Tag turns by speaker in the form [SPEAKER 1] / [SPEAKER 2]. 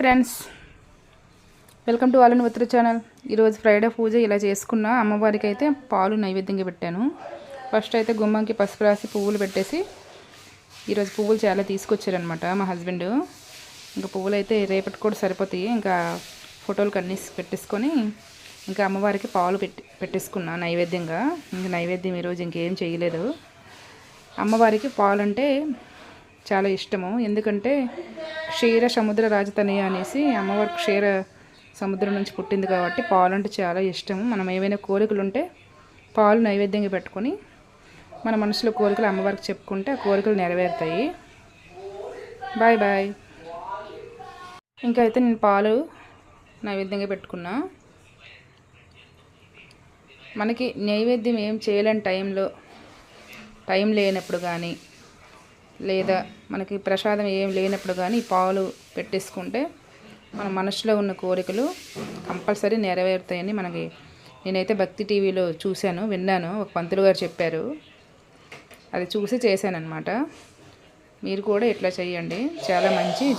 [SPEAKER 1] Friends. Welcome to వాళ్ళని ఉత్తర channel. ఈరోజు Friday పూజ ఇలా చేసుకున్న అమ్మవారికి అయితే పాలు నైవేద్యంగా పెట్టాను. ఫస్ట్ అయితే గుమ్మంకి పసుపు రాసి పువ్వులు పెట్టేసి ఈరోజు పువ్వులు చాలా తీసుకొచ్చారనమాట మా హస్బెండ్. ఇంకా పువ్వులు అయితే రేపటి కూడా సరిపోతాయి. ఇంకా ఫోటోలు కన్నీ పెట్టేసుకొని ఇంకా అమ్మవారికి పాలు పెట్టి పెట్టేసుకున్నా నైవేద్యంగా. ఇంకా నైవేద్యం ఈరోజు ఇంకేం చేయలేదు. అమ్మవారికి పాలు అంటే చాలా ఇష్టము. ఎందుకంటే క్షీర సముద్ర రాజతనయ అనేసి అమ్మవారి క్షీర సముద్రం నుంచి పుట్టింది కాబట్టి పాలు అంటే చాలా ఇష్టము మనం ఏవైనా కోరికలు ఉంటే పాలు నైవేద్యంగా పెట్టుకొని మన మనసులో కోరికలు అమ్మవారికి చెప్పుకుంటే ఆ కోరికలు నెరవేరుతాయి. Bye bye. ఇంకా అయితే నేను పాలు నైవేద్యంగా పెట్టుకున్నా. మనకి నైవేద్యం ఏం చేయలేని టైంలో టైం లేనప్పుడు కానీ లేదా మనకి ప్రసాదం ఏం లేనప్పుడు కానీ పాలు పెట్టేసుకుంటే మన మనసులో ఉన్న కోరికలు కంపల్సరీ నెరవేరుతాయని మనకి నేనైతే భక్తి టీవీలో చూశాను విన్నాను. ఒక పంతులు గారు చెప్పారు. అది చూసి చేశానమాట మీరు కూడా ఇట్లా చేయండి చాలా మంచి